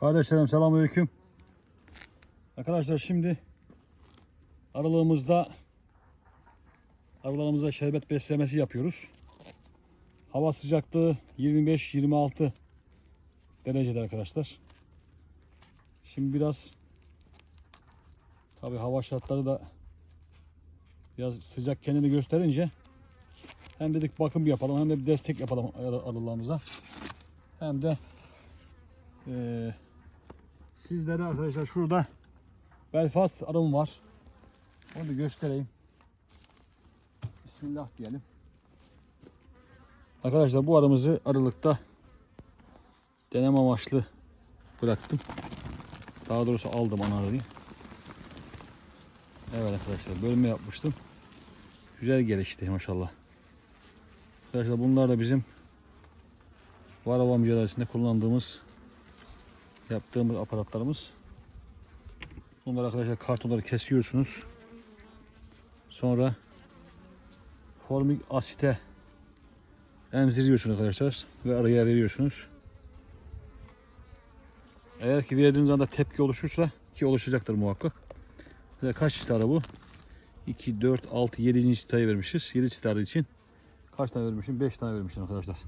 Kardeşlerim selamünaleyküm. Arkadaşlar şimdi aralığımızda aralarımızda şerbet beslemesi yapıyoruz. Hava sıcaklığı 25-26 derecede arkadaşlar. Şimdi biraz tabi hava şartları da biraz sıcak kendini gösterince hem dedik bakım yapalım hem de bir destek yapalım ar- arılarımıza. Hem de eee sizlere arkadaşlar şurada Belfast arım var. Onu bir göstereyim. Bismillah diyelim. Arkadaşlar bu arımızı arılıkta deneme amaçlı bıraktım. Daha doğrusu aldım ana arıyı. Evet arkadaşlar bölme yapmıştım. Güzel gelişti maşallah. Arkadaşlar bunlar da bizim Varava mücadelesinde kullandığımız yaptığımız aparatlarımız. Bunları arkadaşlar kartonları kesiyorsunuz. Sonra formik asite emziriyorsunuz arkadaşlar ve araya veriyorsunuz. Eğer ki verdiğiniz anda tepki oluşursa ki oluşacaktır muhakkak. Ve kaç çıtara bu? 2, 4, 6, 7. çıtayı vermişiz. 7 çıtarı için kaç tane vermişim? 5 tane vermişim arkadaşlar.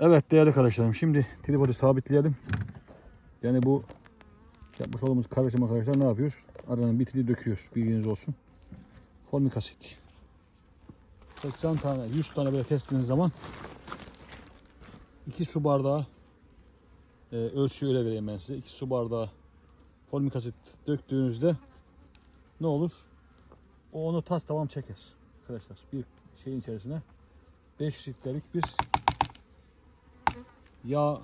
Evet değerli arkadaşlarım şimdi tripodu sabitleyelim. Yani bu yapmış olduğumuz karışım arkadaşlar ne yapıyor? Aranın bitili döküyor. Bilginiz olsun. Formik asit. 80 tane 100 tane böyle kestiğiniz zaman 2 su bardağı e, ölçüyü öyle vereyim ben size. 2 su bardağı formik asit döktüğünüzde ne olur? O onu tas tamam çeker. Arkadaşlar bir şeyin içerisine 5 litrelik bir yağ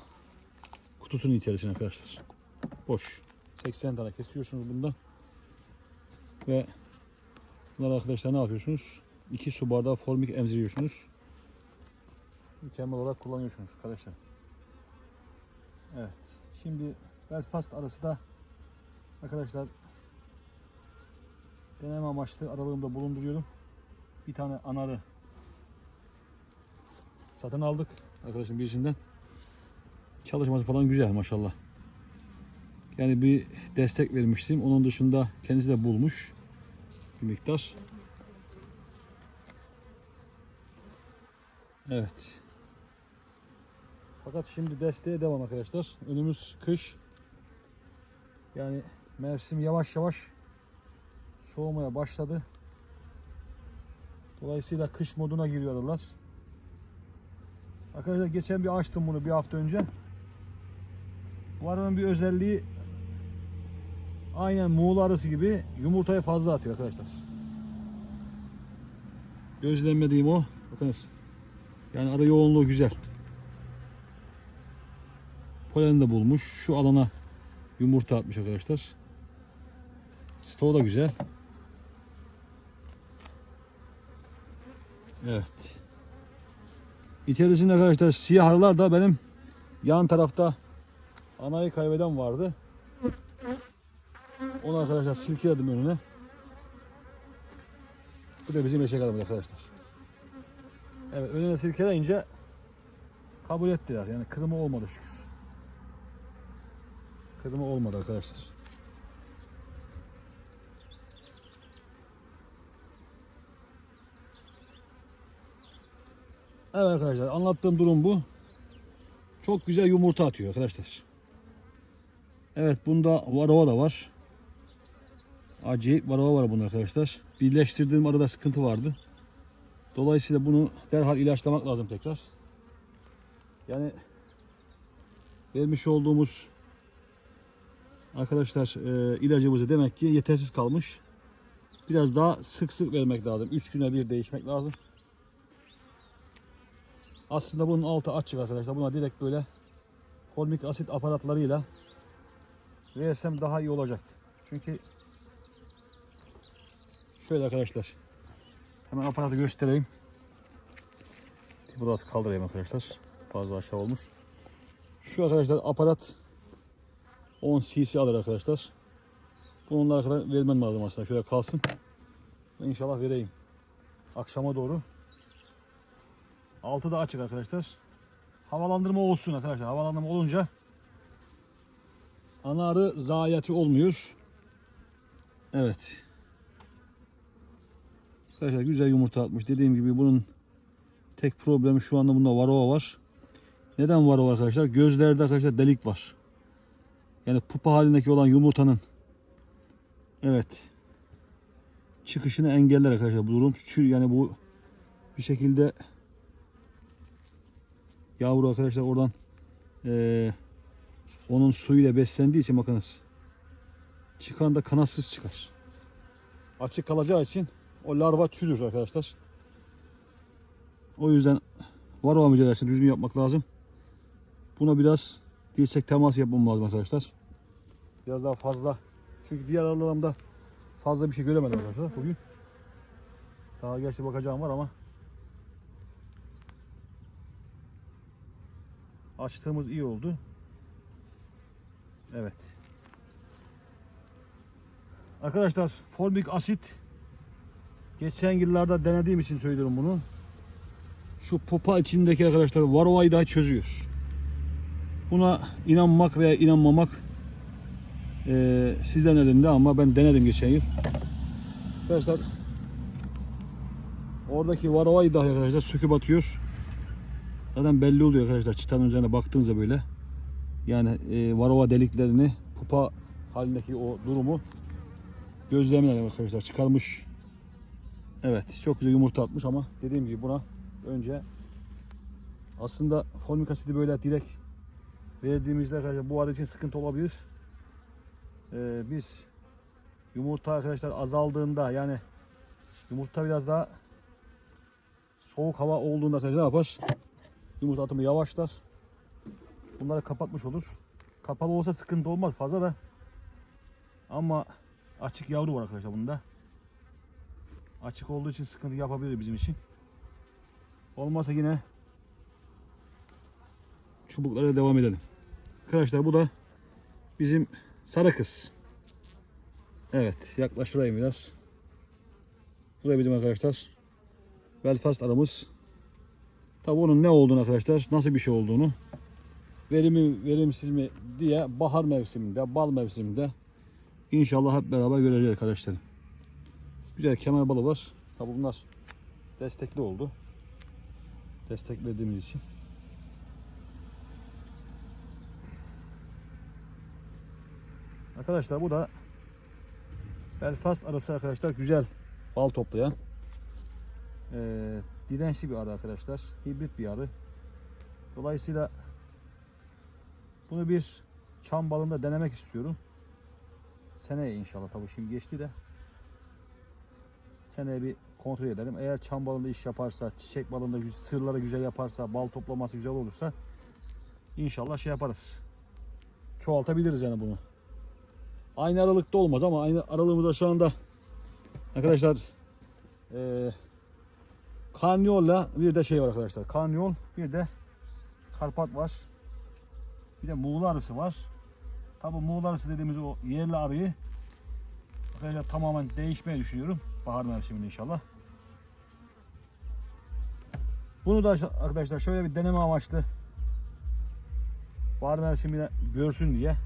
kutusunun içerisine arkadaşlar. Boş. 80 tane kesiyorsunuz bundan. Ve bunlar arkadaşlar ne yapıyorsunuz? 2 su bardağı formik emziriyorsunuz. Mükemmel olarak kullanıyorsunuz arkadaşlar. Evet. Şimdi Belfast arası da arkadaşlar deneme amaçlı aralığımda bulunduruyorum. Bir tane anarı satın aldık arkadaşım birisinden. Çalışması falan güzel maşallah. Yani bir destek vermiştim. Onun dışında kendisi de bulmuş bir miktar. Evet. Fakat şimdi desteğe devam arkadaşlar. Önümüz kış. Yani mevsim yavaş yavaş soğumaya başladı. Dolayısıyla kış moduna giriyorlar. Arkadaşlar geçen bir açtım bunu bir hafta önce. Bu arının bir özelliği aynen Muğla arısı gibi yumurtayı fazla atıyor arkadaşlar. Gözlemlediğim o. Bakınız. Yani arı yoğunluğu güzel. Polen de bulmuş. Şu alana yumurta atmış arkadaşlar. Stoğu da güzel. Evet. İçerisinde arkadaşlar siyah arılar da benim yan tarafta anayı kaybeden vardı. Onu arkadaşlar silkeledim önüne. Bu da bizim eşek arabamız arkadaşlar. Evet önüne silkeleyince kabul ettiler. Yani kırımı olmadı şükür. Kırımı olmadı arkadaşlar. Evet arkadaşlar anlattığım durum bu. Çok güzel yumurta atıyor arkadaşlar. Evet bunda varova da var. Acayip varova var bunda arkadaşlar. Birleştirdiğim arada sıkıntı vardı. Dolayısıyla bunu derhal ilaçlamak lazım tekrar. Yani vermiş olduğumuz arkadaşlar e, ilacımızı demek ki yetersiz kalmış. Biraz daha sık sık vermek lazım. 3 güne bir değişmek lazım. Aslında bunun altı açık arkadaşlar. Buna direkt böyle formik asit aparatlarıyla versem daha iyi olacak. Çünkü şöyle arkadaşlar hemen aparatı göstereyim. Burası kaldırayım arkadaşlar. Fazla aşağı olmuş. Şu arkadaşlar aparat 10 cc alır arkadaşlar. Bununla kadar vermem lazım aslında. Şöyle kalsın. İnşallah vereyim. Akşama doğru. Altı da açık arkadaşlar. Havalandırma olsun arkadaşlar. Havalandırma olunca Ana arı zayiatı olmuyor. Evet. Arkadaşlar güzel yumurta atmış. Dediğim gibi bunun tek problemi şu anda bunda varroa var. Neden varroa arkadaşlar? Gözlerde arkadaşlar delik var. Yani pupa halindeki olan yumurtanın evet çıkışını engeller arkadaşlar bu durum. Yani bu bir şekilde yavru arkadaşlar oradan eee, onun suyuyla beslendiği için bakınız çıkan da kanatsız çıkar. Açık kalacağı için o larva çürür arkadaşlar. O yüzden varroa mücadelesini düzgün yapmak lazım. Buna biraz dirsek teması yapmam lazım arkadaşlar. Biraz daha fazla. Çünkü diğer aralarımda fazla bir şey göremedim arkadaşlar bugün. Daha gerçi bakacağım var ama açtığımız iyi oldu. Evet. Arkadaşlar formik asit geçen yıllarda denediğim için söylüyorum bunu. Şu pupa içindeki arkadaşlar varroayı daha çözüyor. Buna inanmak veya inanmamak eee sizden elinde ama ben denedim geçen yıl. Arkadaşlar oradaki varroayı dahi arkadaşlar söküp atıyor. Zaten belli oluyor arkadaşlar çıtanın üzerine baktığınızda böyle. Yani e, varroa deliklerini pupa halindeki o durumu gözlemler arkadaşlar çıkarmış. Evet çok güzel yumurta atmış ama dediğim gibi buna önce aslında formik asidi böyle direkt verdiğimizde arkadaşlar bu arı için sıkıntı olabilir. Ee, biz yumurta arkadaşlar azaldığında yani yumurta biraz daha soğuk hava olduğunda arkadaşlar ne yapar? Yumurta atımı yavaşlar. Bunları kapatmış olur. Kapalı olsa sıkıntı olmaz fazla da. Ama açık yavru var arkadaşlar bunda. Açık olduğu için sıkıntı yapabilir bizim için. Olmazsa yine çubuklara devam edelim. Arkadaşlar bu da bizim sarı kız. Evet yaklaştırayım biraz. Bu da bizim arkadaşlar Belfast aramız. Tabi onun ne olduğunu arkadaşlar nasıl bir şey olduğunu verimi verimsiz mi diye bahar mevsiminde bal mevsiminde inşallah hep beraber göreceğiz arkadaşlar. Güzel kemer balı var. Tabi bunlar destekli oldu. Desteklediğimiz için. Arkadaşlar bu da Belfast arası arkadaşlar güzel bal toplayan ee, dirençli bir arı arkadaşlar. Hibrit bir arı. Dolayısıyla bunu bir çam balında denemek istiyorum. Seneye inşallah tabii şimdi geçti de seneye bir kontrol edelim. Eğer çam balında iş yaparsa, çiçek balında sırları güzel yaparsa, bal toplaması güzel olursa inşallah şey yaparız. Çoğaltabiliriz yani bunu. Aynı aralıkta olmaz ama aynı aralığımızda şu anda arkadaşlar eee Karniyol'la bir de şey var arkadaşlar. Karniyol bir de Karpat var. Bir de Muğla arısı var. Tabi Muğla arısı dediğimiz o yerli arıyı arkadaşlar tamamen değişmeye düşünüyorum. Bahar mevsiminde inşallah. Bunu da arkadaşlar şöyle bir deneme amaçlı bahar mevsimine görsün diye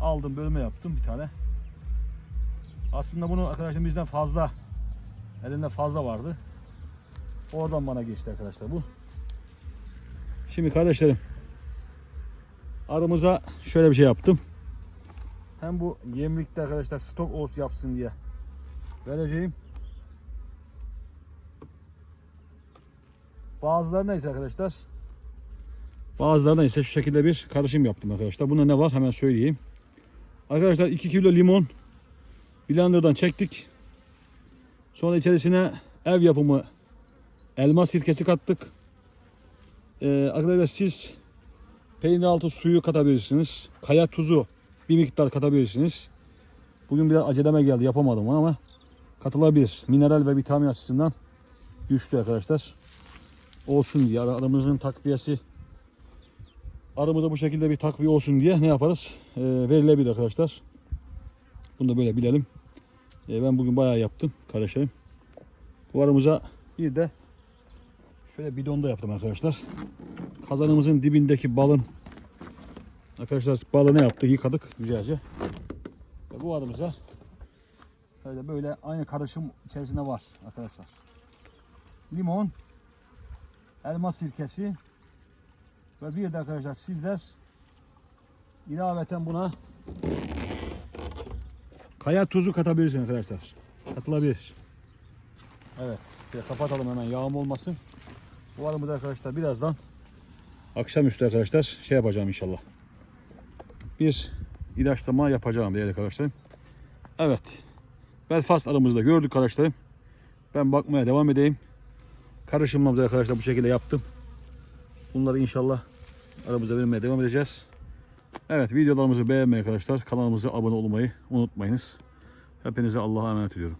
aldım bölme yaptım bir tane. Aslında bunu arkadaşlar bizden fazla elinde fazla vardı. Oradan bana geçti arkadaşlar bu. Şimdi kardeşlerim aramıza şöyle bir şey yaptım. Hem bu yemlikte arkadaşlar stok ot yapsın diye vereceğim. Bazıları neyse arkadaşlar. Bazılarına ise şu şekilde bir karışım yaptım arkadaşlar. Bunda ne var hemen söyleyeyim. Arkadaşlar 2 kilo limon blenderdan çektik. Sonra içerisine ev yapımı elma sirkesi kattık. Ee, arkadaşlar siz peynir altı suyu katabilirsiniz. Kaya tuzu bir miktar katabilirsiniz. Bugün biraz aceleme geldi yapamadım ama katılabilir. Mineral ve vitamin açısından güçlü arkadaşlar. Olsun diye ara- aramızın takviyesi aramıza bu şekilde bir takviye olsun diye ne yaparız? Ee, verilebilir arkadaşlar. Bunu da böyle bilelim. Ee, ben bugün bayağı yaptım kardeşlerim. Bu aramıza bir de şöyle bidonda yaptım arkadaşlar. Kazanımızın dibindeki balın Arkadaşlar balığı ne yaptık? Yıkadık güzelce. Ve bu arımıza böyle, böyle aynı karışım içerisinde var arkadaşlar. Limon, elma sirkesi ve bir de arkadaşlar sizler ilaveten buna kaya tuzu katabilirsiniz arkadaşlar. Katılabilir. Evet. Kapatalım hemen yağım olmasın. Bu arımızı arkadaşlar birazdan akşamüstü arkadaşlar şey yapacağım inşallah. Bir ilaçlama yapacağım değerli arkadaşlarım. Evet. Belfast arımızı da gördük arkadaşlarım. Ben bakmaya devam edeyim. Karışımlarımızı arkadaşlar bu şekilde yaptım. Bunları inşallah aramıza vermeye devam edeceğiz. Evet videolarımızı beğenmeyi arkadaşlar kanalımıza abone olmayı unutmayınız. Hepinize Allah'a emanet ediyorum.